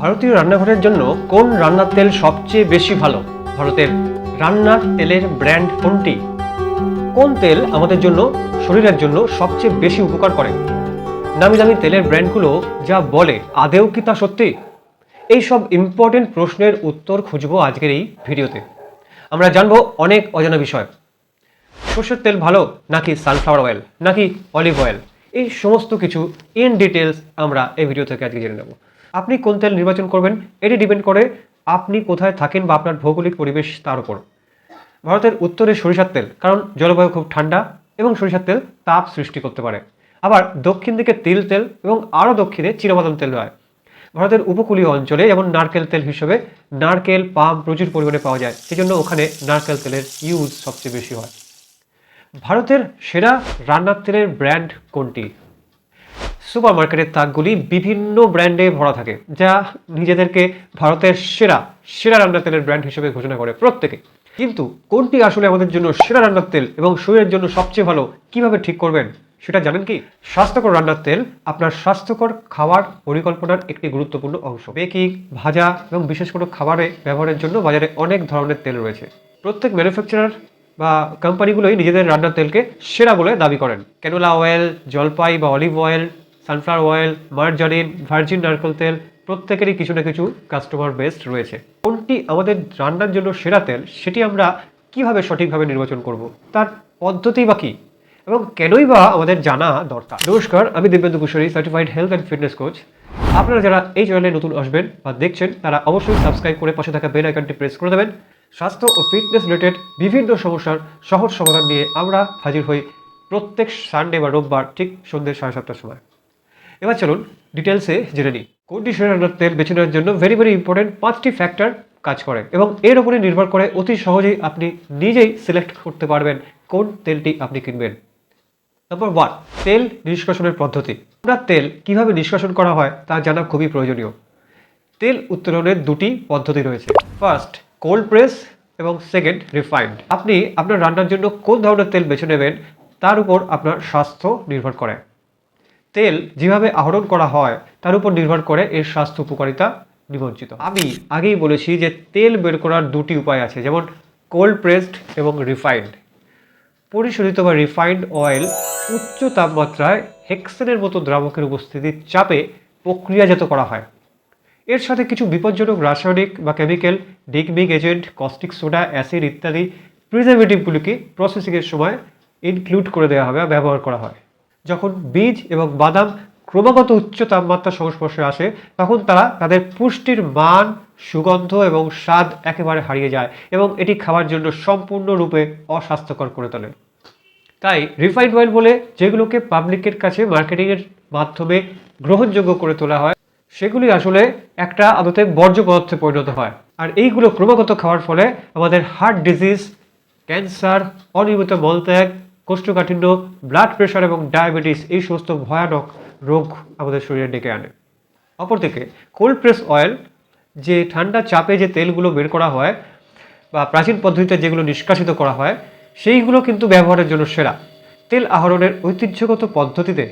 ভারতীয় রান্নাঘরের জন্য কোন রান্নার তেল সবচেয়ে বেশি ভালো? ভারতের রান্নার তেলের ব্র্যান্ড কোনটি? কোন তেল আমাদের জন্য, শরীরের জন্য সবচেয়ে বেশি উপকার করে? নামি দামি তেলের ব্র্যান্ডগুলো যা বলে আদেও কি তা সত্যি? এই সব ইম্পর্টেন্ট প্রশ্নের উত্তর খুঁজবো আজকের এই ভিডিওতে। আমরা জানব অনেক অজানা বিষয়। সর্ষের তেল ভালো নাকি সানফ্লাওয়ার অয়েল নাকি অলিভ অয়েল এই সমস্ত কিছু ইন ডিটেলস আমরা এই ভিডিও থেকে আজকে জেনে নেব। আপনি কোন তেল নির্বাচন করবেন, এটি ডিপেন্ড করে আপনি কোথায় থাকেন বা আপনার ভৌগোলিক পরিবেশ তার উপর। ভারতের উত্তরে সরিষার তেল, কারণ জলবায়ু খুব ঠান্ডা এবং সরিষার তেল তাপ সৃষ্টি করতে পারে। আবার দক্ষিণ দিকে তিল তেল এবং আরও দক্ষিণে চীনাবাদাম তেল হয়। ভারতের উপকূলীয় অঞ্চলে যেমন নারকেল তেল হিসেবে নারকেল, পাম প্রচুর পরিমাণে পাওয়া যায়, সেজন্য ওখানে নারকেল তেলের ইউজ সবচেয়ে বেশি হয়। ভারতের সেরা রান্নার তেলের ব্র্যান্ড কোনটি? সুপার মার্কেটের তাকগুলি বিভিন্ন ব্র্যান্ডে ভরা থাকে, যা নিজেদেরকে ভারতের সেরা সেরা রান্নার তেলের ব্র্যান্ড হিসেবে ঘোষণা করে প্রত্যেকে। কিন্তু কোনটি আসলে আমাদের জন্য সেরা রান্নার তেল এবং শরীরের জন্য সবচেয়ে ভালো, কীভাবে ঠিক করবেন, সেটা জানেন কি? স্বাস্থ্যকর রান্নার তেল আপনার স্বাস্থ্যকর খাবার পরিকল্পনার একটি গুরুত্বপূর্ণ অংশ। বেকিং, ভাজা এবং বিশেষ কোনো খাবারে ব্যবহারের জন্য বাজারে অনেক ধরনের তেল রয়েছে। প্রত্যেক ম্যানুফ্যাকচারার বা কোম্পানিগুলোই নিজেদের রান্নার তেলকে সেরা বলে দাবি করেন। ক্যানোলা অয়েল, জলপাই বা olive oil sunflower oil margarine virgin নারকেল তেল, প্রত্যেকেরই কিছু না কিছু কাস্টমার বেস্ট রয়েছে। কোনটি আমাদের রান্নার জন্য সেরা তেল, সেটি আমরা কীভাবে সঠিকভাবে নির্বাচন করব, তার পদ্ধতি বা কী, এবং কেনই বা আমাদের জানা দরকার? নমস্কার, আমি Dibyendu Kushari certified health and fitness coach আপনারা যারা এই চ্যানেলে নতুন আসবেন বা দেখছেন, তারা অবশ্যই সাবস্ক্রাইব করে পাশে থাকা বেল আইকনটি প্রেস করে দেবেন। স্বাস্থ্য ও ফিটনেস রিলেটেড বিভিন্ন সমস্যার সহজ সমাধান নিয়ে আমরা হাজির হই প্রত্যেক সানডে বা রোববার ঠিক সন্ধ্যে সাড়ে সাতটার সময়। এবার চলুন ডিটেলসে জেনে নিই। রান্নার তেল বেছে নেওয়ার জন্য ভেরি ভেরি ইম্পর্টেন্ট পাঁচটি ফ্যাক্টর কাজ করে এবং এর উপরে নির্ভর করে অতি সহজেই আপনি নিজেই সিলেক্ট করতে পারবেন কোন তেলটি আপনি কিনবেন। নাম্বার ওয়ান তেল নিষ্কাশনের পদ্ধতি। আপনার তেল কীভাবে নিষ্কাশন করা হয় তা জানা খুবই প্রয়োজনীয়। তেল উত্তোলনের দুটি পদ্ধতি রয়েছে। ফার্স্ট কোল্ড প্রেস এবং সেকেন্ড রিফাইন্ড আপনি আপনার রান্নার জন্য কোন ধরনের তেল বেছে নেবেন তার উপর আপনার স্বাস্থ্য নির্ভর করে। তেল যেভাবে আহরণ করা হয়, তার উপর নির্ভর করে এর স্বাস্থ্য উপকারিতা নিমজ্জিত আমি আগেই বলেছি যে তেল বের করার দুটি উপায় আছে, যেমন কোল্ড প্রেসড এবং রিফাইন্ড পরিশোধিত বা রিফাইন্ড অয়েল উচ্চ তাপমাত্রায় হেক্সেনের মতো দ্রাবকের উপস্থিতির চাপে প্রক্রিয়াজাত করা হয়। এর সাথে কিছু বিপজ্জনক রাসায়নিক বা chemical degumming agent caustic soda acid ইত্যাদি প্রিজারভেটিভগুলিকে প্রসেসিংয়ের সময় ইনক্লুড করে দেওয়া হবে ব্যবহার করা হয়। যখন বীজ এবং বাদাম ক্রমাগত উচ্চ তাপমাত্রার সংস্পর্শে আসে, তখন তারা তাদের পুষ্টির মান, সুগন্ধ এবং স্বাদ একেবারে হারিয়ে যায় এবং এটি খাওয়ার জন্য সম্পূর্ণরূপে অস্বাস্থ্যকর করে তোলে। তাই রিফাইন্ড অয়েল বলে যেগুলোকে পাবলিকের কাছে মার্কেটিংয়ের মাধ্যমে গ্রহণযোগ্য করে তোলা হয়, সেগুলি আসলে একটা আদতে বর্জ্য পদার্থে পরিণত হয়। আর এইগুলো ক্রমাগত খাওয়ার ফলে আমাদের হার্ট ডিজিজ, ক্যান্সার, অনিয়মিত মলত্যাগ কোষ্ঠকাঠিন্য ব্লাড প্রেশার এবং ডায়াবেটিস এই সমস্ত ভয়ানক রোগ আমাদের শরীরে ডেকে আনে। অপরদিকে কোল্ড প্রেস অয়েল যে ঠান্ডা চাপে যে তেলগুলো বের করা হয় বা প্রাচীন পদ্ধতিতে যেগুলো নিষ্কাশিত করা হয়, সেইগুলো কিন্তু ব্যবহারের জন্য সেরা। তেল আহরণের ঐতিহ্যগত পদ্ধতিতে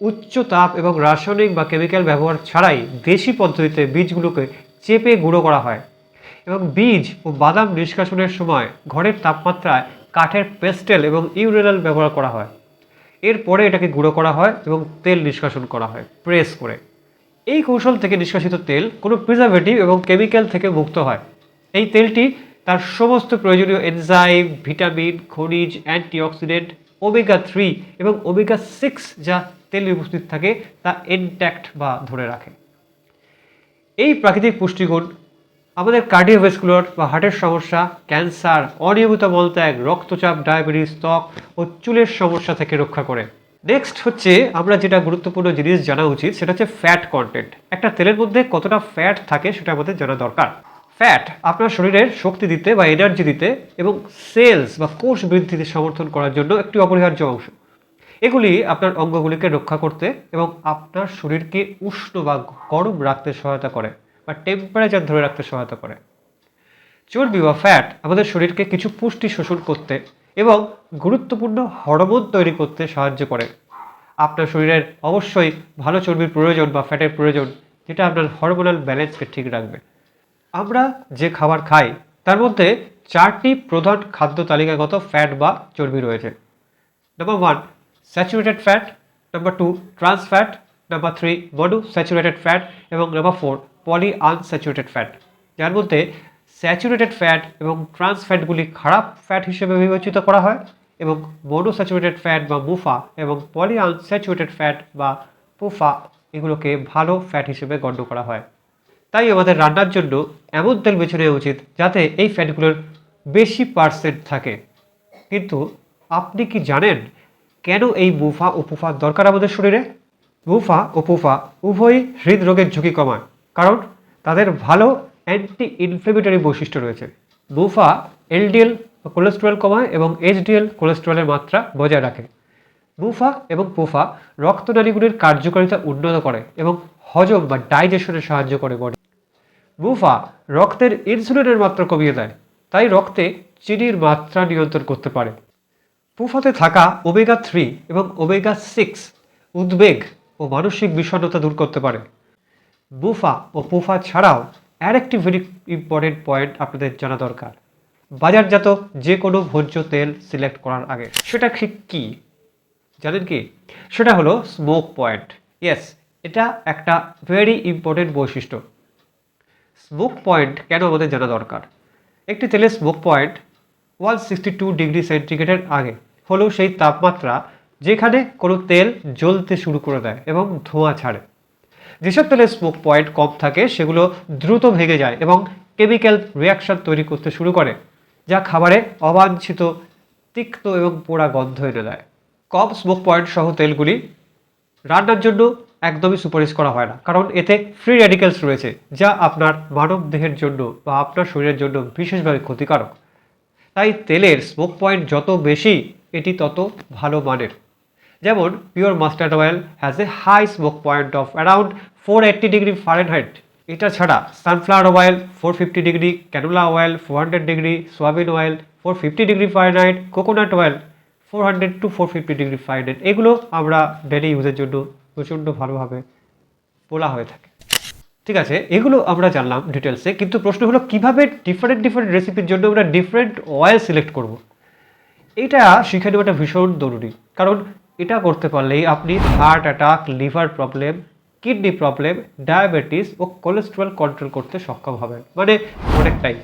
উচ্চ তাপ এবং রাসায়নিক বা কেমিক্যাল ব্যবহার ছাড়াই দেশি পদ্ধতিতে বীজগুলোকে চেপে গুঁড়ো করা হয় এবং বীজ ও বাদাম নিষ্কাশনের সময় ঘরের তাপমাত্রায় কাঠের পেস্টেল এবং ইউরেনাল ব্যবহার করা হয়। এরপরে এটাকে গুঁড়ো করা হয় এবং তেল নিষ্কাশন করা হয়, প্রেস করে। এই কৌশল থেকে নিষ্কাশিত তেল কোনো প্রিজারভেটিভ এবং কেমিক্যাল থেকে মুক্ত হয়। এই তেলটি তার সমস্ত প্রয়োজনীয় এনজাইম ভিটামিন খনিজ অ্যান্টিঅক্সিডেন্ট ওমেগা থ্রি এবং ওমেগা সিক্স যা তেলে উপস্থিত থাকে তা ইনট্যাক্ট বা ধরে রাখে। এই প্রাকৃতিক পুষ্টিগুণ আমাদের কার্ডিওভেস্কুলার বা হার্টের সমস্যা, ক্যান্সার, অনিয়মিত মলত্যাগ, রক্তচাপ, ডায়াবেটিস, ত্বক ও চুলের সমস্যা থেকে রক্ষা করে। নেক্সট হচ্ছে আমরা যেটা গুরুত্বপূর্ণ জিনিস জানা উচিত, সেটা হচ্ছে ফ্যাট কন্টেন্ট একটা তেলের মধ্যে কতটা ফ্যাট থাকে সেটা আমাদের জানা দরকার। ফ্যাট আপনার শরীরের শক্তি দিতে বা এনার্জি দিতে এবং সেলস বা কোষ বৃদ্ধিতে সমর্থন করার জন্য একটি অপরিহার্য অংশ। এগুলি আপনার অঙ্গগুলিকে রক্ষা করতে এবং আপনার শরীরকে উষ্ণ বা গরম রাখতে সহায়তা করে। বা টেম্পারেচার ধরে রাখতে সহায়তা করে। চর্বি বা ফ্যাট আমাদের শরীরকে কিছু পুষ্টি শোষণ করতে এবং গুরুত্বপূর্ণ হরমোন তৈরি করতে সাহায্য করে। আপনার শরীরের অবশ্যই ভালো চর্বির প্রয়োজন বা ফ্যাটের প্রয়োজন, যেটা আপনার হরমোনাল ব্যালেন্সকে ঠিক রাখবে। আমরা যে খাবার খাই, তার মধ্যে চারটি প্রধান খাদ্য তালিকাগত ফ্যাট বা চর্বি রয়েছে। Number one saturated fat number two trans fat number three mono saturated fat এবং number four poly unsaturated fat যার মধ্যে স্যাচুরেটেড ফ্যাট এবং ট্রান্স ফ্যাটগুলি খারাপ ফ্যাট হিসেবে বিবেচিত করা হয় এবং মনোস্যাচুরেটেড ফ্যাট বা মুফা এবং পলি আনস্যাচুরেটেড ফ্যাট বা পুফা এগুলোকে ভালো ফ্যাট হিসেবে গণ্য করা হয়। তাই আমাদের রান্নার জন্য এমন তেল বেছে নেওয়া উচিত যাতে এই ফ্যাটগুলোর বেশি পার্সেন্ট থাকে। কিন্তু আপনি কি জানেন কেন এই মুফা ও পুফা দরকার আমাদের শরীরে? মুফা ও পুফা উভয়ই হৃদরোগের ঝুঁকি কমায়। কারণ তাদের ভালো অ্যান্টি ইনফ্লেমেটরি বৈশিষ্ট্য রয়েছে। মুফা এলডিএল কোলেস্টেরল কমায় এবং এইচডিএল কোলেস্টেরলের মাত্রা বজায় রাখে। মুফা এবং পোফা রক্তনালীগুলির কার্যকারিতা উন্নত করে এবং হজম বা ডাইজেশনে সাহায্য করে বডি মুফা রক্তের ইনসুলিনের মাত্রা কমিয়ে দেয়, তাই রক্তে চিনির মাত্রা নিয়ন্ত্রণ করতে পারে। পুফাতে থাকা ওমেগা থ্রি এবং ওমেগা সিক্স উদ্বেগ ও মানসিক বিষণ্ণতা দূর করতে পারে। বুফা ও পুফা ছাড়াও আর একটি ভেরি ইম্পর্টেন্ট পয়েন্ট আপনাদের জানা দরকার। বাজারজাত যে কোনো ভোজ্য তেল সিলেক্ট করার আগে, সেটা ঠিক কী? জানেন কি? সেটা হলো স্মোক পয়েন্ট ইয়েস এটা একটা ভেরি ইম্পর্টেন্ট বৈশিষ্ট্য। স্মোক পয়েন্ট কেন আমাদের জানা দরকার? একটি তেলের smoke point one sixty two degree সেন্টিগ্রেডের আগে হলো সেই তাপমাত্রা যেখানে কোনো তেল জ্বলতে শুরু করে দেয় এবং ধোঁয়া ছাড়ে। যেসব তেলের স্মোক পয়েন্ট কম থাকে, সেগুলো দ্রুত ভেঙে যায় এবং কেমিক্যাল রিয়াকশন তৈরি করতে শুরু করে, যা খাবারে অবাঞ্ছিত, তিক্ত এবং পোড়া গন্ধ এনে দেয়। কম স্মোক পয়েন্ট সহ তেলগুলি রান্নার জন্য একদমই সুপারিশ করা হয় না, কারণ এতে ফ্রি র্যাডিক্যালস রয়েছে, যা আপনার মানব দেহের জন্য বা আপনার শরীরের জন্য বিশেষভাবে ক্ষতিকারক। তাই তেলের স্মোক পয়েন্ট যত বেশি, এটি তত ভালো মানের। যেমন pure mustard oil has a high smoke point of around four eighty degree Fahrenheit এটা ছাড়া sunflower oil four fifty degree canola oil four hundred degree soyabean oil four fifty degree Fahrenheit coconut oil four hundred to four fifty degree Fahrenheit এগুলো আমরা daily ইউজের জন্য প্রচণ্ড ভালোভাবে বলা হয়ে থাকে। ঠিক আছে, এগুলো আমরা জানলাম ডিটেলসে কিন্তু প্রশ্ন হলো, কীভাবে ডিফারেন্ট ডিফারেন্ট রেসিপির জন্য আমরা ডিফারেন্ট অয়েল সিলেক্ট করব। এটা শিখে নেওয়াটা ভীষণ জরুরি। কারণ এটা করতে পারলেই আপনি heart attack liver problem kidney problem diabetes ও কোলেস্ট্রল কন্ট্রোল করতে সক্ষম হবেন। মানে অনেকটাই।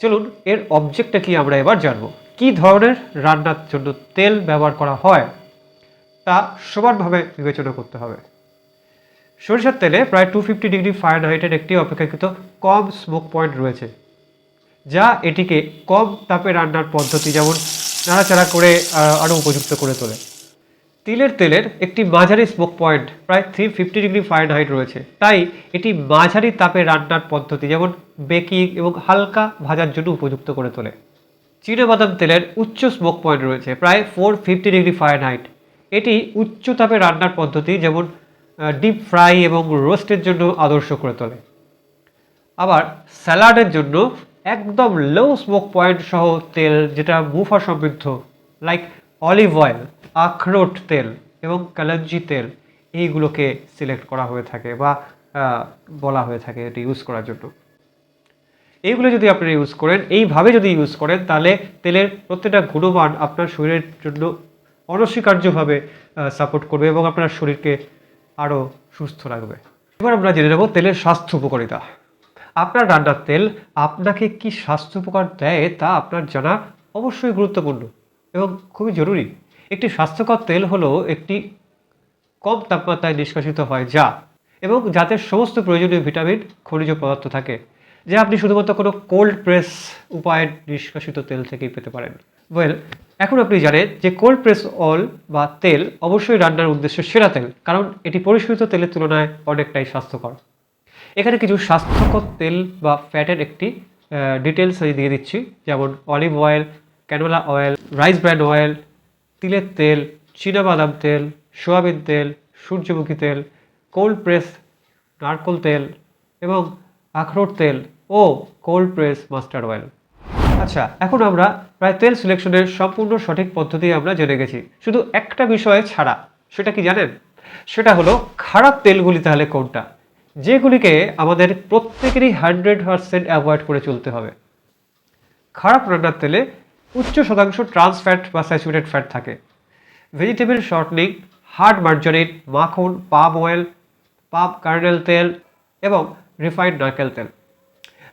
চলুন, এর অবজেক্টটা কি আমরা এবার জানব। কি ধরনের রান্নার জন্য তেল ব্যবহার করা হয়? তা সমানভাবে বিবেচনা করতে হবে। সরিষার তেলে প্রায় টু ফিফটি ডিগ্রি ফারেনহাইটের একটি অপেক্ষাকৃত কম স্মোক পয়েন্ট রয়েছে, যা এটিকে কম তাপে রান্নার পদ্ধতি যেমন নাড়াচাড়া করে আরও উপযুক্ত করে তোলে। তিলের তেলের একটি মাঝারি স্মোক পয়েন্ট প্রায় থ্রি ফিফটি ডিগ্রি ফারেনহাইট রয়েছে। তাই এটি মাঝারি তাপে রান্নার পদ্ধতি, যেমন বেকিং এবং হালকা ভাজার জন্য উপযুক্ত করে তোলে। বাদাম তেলের উচ্চ স্মোক পয়েন্ট রয়েছে, প্রায় ফোর ফিফটি ডিগ্রি ফারেনহাইট এটি উচ্চ তাপে রান্নার পদ্ধতি, যেমন ডিপ ফ্রাই এবং রোস্টের জন্য আদর্শ করে তোলে। আবার স্যালাডের জন্য একদম লো স্মোক পয়েন্ট সহ তেল, যেটা মুফা সমৃদ্ধ লাইক অলিভ অয়েল আখরোট তেল এবং কালাঞ্জি তেল, এইগুলোকে সিলেক্ট করা হয়ে থাকে বা বলা হয়ে থাকে এটি ইউজ করার জন্য। এইগুলো যদি আপনারা ইউজ করেন, এইভাবে যদি ইউজ করেন, তাহলে তেলের প্রত্যেকটা গুণমান আপনার শরীরের জন্য অনস্বীকার্যভাবে সাপোর্ট করবে এবং আপনার শরীরকে আরও সুস্থ রাখবে। এবার আমরা জেনে নেব তেলের স্বাস্থ্য উপকারিতা। আপনার রান্নার তেল আপনাকে কি স্বাস্থ্য উপকার দেয় তা আপনার জানা অবশ্যই গুরুত্বপূর্ণ এবং খুবই জরুরি। একটি স্বাস্থ্যকর তেল হলো একটি কম তাপমাত্রায় নিষ্কাশিত হয় যা এবং যাতে সমস্ত প্রয়োজনীয় ভিটামিন, খনিজ পদার্থ থাকে, যা আপনি শুধুমাত্র কোনো কোল্ড প্রেস উপায়ে নিষ্কাশিত তেল থেকেই পেতে পারেন। ওয়েল এখন আপনি জানেন যে কোল্ড প্রেস অল বা তেল অবশ্যই রান্নার উদ্দেশ্যে সেরা তেল, কারণ এটি পরিশোধিত তেলের তুলনায় অনেকটাই স্বাস্থ্যকর। এখানে কিছু স্বাস্থ্যকর তেল বা ফ্যাটের একটি ডিটেলস আমি দিয়ে দিচ্ছি। যেমন olive oil canola oil rice brand oil তিলের তেল বাদাম তেল, সোয়াবিন তেল, সূর্যমুখী তেল কোল্ড প্রেস নারকোল তেল এবং আখরোট তেল ও কোল্ড প্রেস মাস্টার্ড অয়েল আচ্ছা এখন আমরা প্রায় তেল সিলেকশনের সম্পূর্ণ সঠিক পদ্ধতি আমরা জেনে গেছি। শুধু একটা বিষয়ে ছাড়া, সেটা কি জানেন? সেটা হলো খারাপ তেলগুলি তাহলে কোনটা? যেগুলিকে আমাদের প্রত্যেকেরই হান্ড্রেড পার্সেন্ট অ্যাভয়েড করে চলতে হবে। খারাপ রান্নার তেলে উচ্চ শতাংশ ট্রান্স ফ্যাট বা স্যাচুরেটেড ফ্যাট থাকে। ভেজিটেবল শর্টনিং, হার্ড মার্জারিন, মাখন, পাম অয়েল, পাম কার্নেল তেল এবং রিফাইন্ড নারকেল তেল।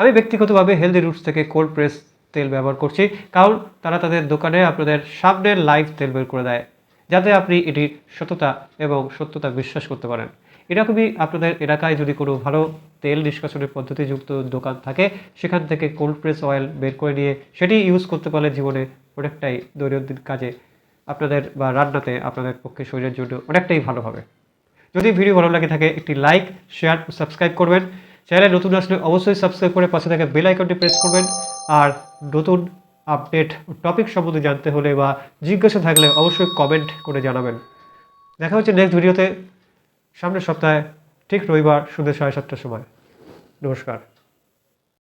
আমি ব্যক্তিগতভাবে হেলদি রুটস থেকে কোল্ড প্রেস তেল ব্যবহার করছি, কারণ তারা তাদের দোকানে আপনাদের সামনের লাইভ তেল বের করে দেয়, যাতে আপনি এটির সততা এবং সত্যতা বিশ্বাস করতে পারেন। এরকমই আপনাদের এলাকায় যদি কোনো ভালো তেল নিষ্কাশনের পদ্ধতিযুক্ত দোকান থাকে, সেখান থেকে কোল্ড প্রেস অয়েল বের করে নিয়ে সেটি ইউজ করতে পারলে জীবনে অনেকটাই দৈনন্দিন কাজে আপনাদের বা রান্নাতে আপনাদের পক্ষে শরীরের জন্য অনেকটাই ভালো হবে। যদি ভিডিও ভালো লাগে থাকে, একটি লাইক শেয়ার সাবস্ক্রাইব করবেন। চ্যানেলে নতুন আসলে অবশ্যই সাবস্ক্রাইব করে পাশে থাকা বেল আইকনটি প্রেস করবেন। আর নতুন আপডেট টপিক সম্বন্ধে জানতে হলে বা জিজ্ঞাসা থাকলে অবশ্যই কমেন্ট করে জানাবেন। দেখা হচ্ছে নেক্সট ভিডিওতে সামনের সপ্তাহে ঠিক রবিবার সন্ধ্যে সাড়ে সাতটার সময়। নমস্কার।